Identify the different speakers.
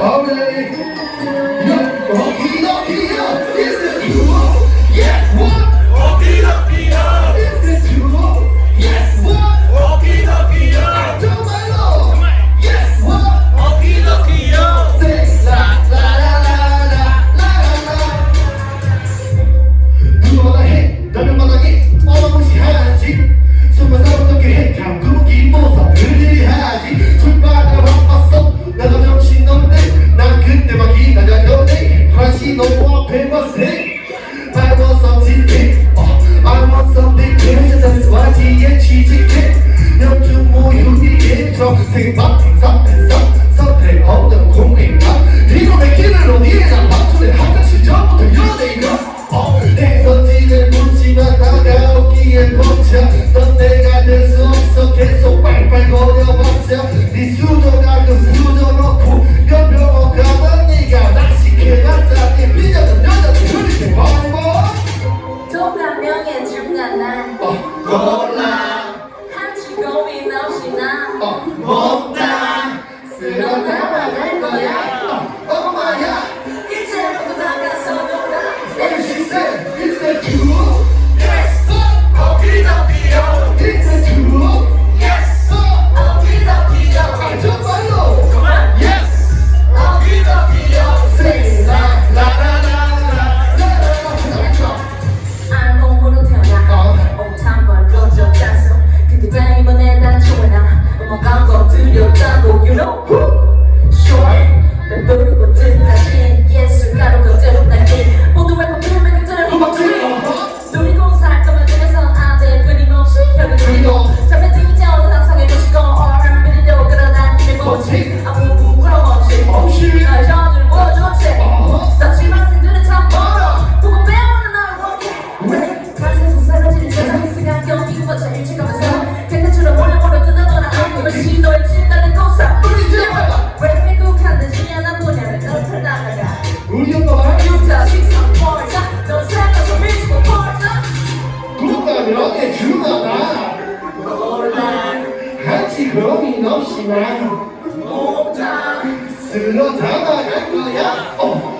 Speaker 1: ಭಾವನೆಯಲ್ಲಿ take it off 없이 난
Speaker 2: 목장
Speaker 1: 쓸어 담아갈 거야 어.